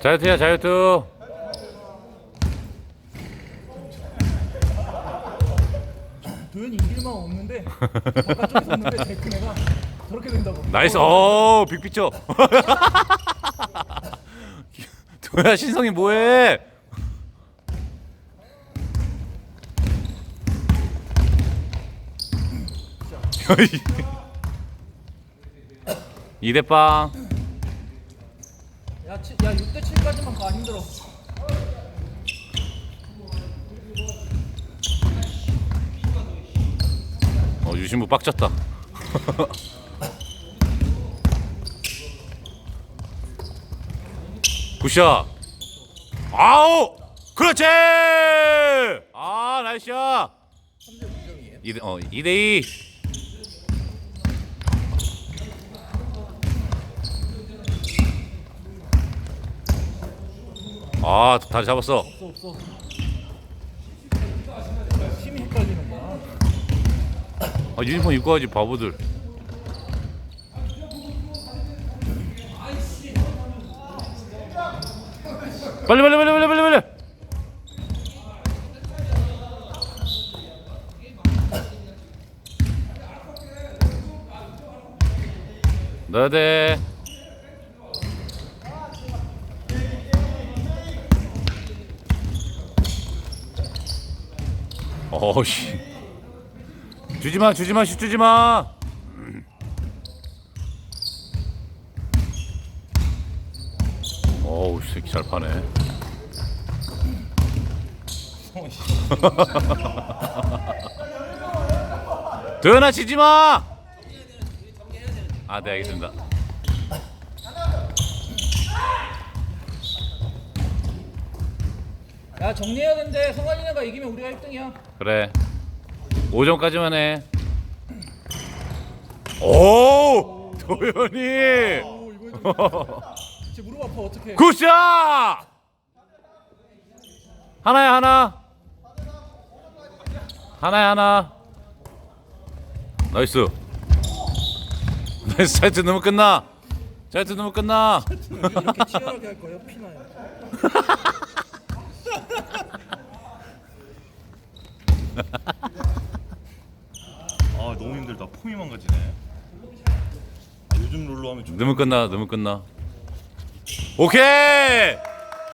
자유투야 자유투. 도현이 이길만 없는데 바깥쪽에서 없는데 제큰 애가 저렇게 된다고. 나이스. 어. 빅피처. 도야 신성이 뭐해? 이대빵 야, 치, 야 6대 7까지만 가 힘들어. 어 유신부 빡쳤다. 굿샷. 아우! 그렇지! 아 나이스샷. 2대 어 2대 2 아 다리 잡았어 없어 없어. 힘이 헷갈리는구나. 아 유니폼 입고 가지 바보들 빨리 빨리 빨리 빨리 빨리 빨리 너네 어씨. 주지마 주지마 슛 주지마. 어우 이 새끼 잘 파네. 도현아 지지마! 아네 알겠습니다 야 정리해야 되는데 성환이네가 이기면 우리가 1등이야. 그래 5점까지만 해 오! 도현이 오 이거 무릎 아파 어떡해. 굿샷! 하나야 하나 하나야 하나 나이스 나이스 차이트 너무 끝나 차이트 너무 끝나 이렇게 치열하게 할 거예요 피나요. 아 너무 힘들다. 폼이 망가지네. 아, 요즘 롤로 하면 좀 너무 끝나 너무 끝나. 오케이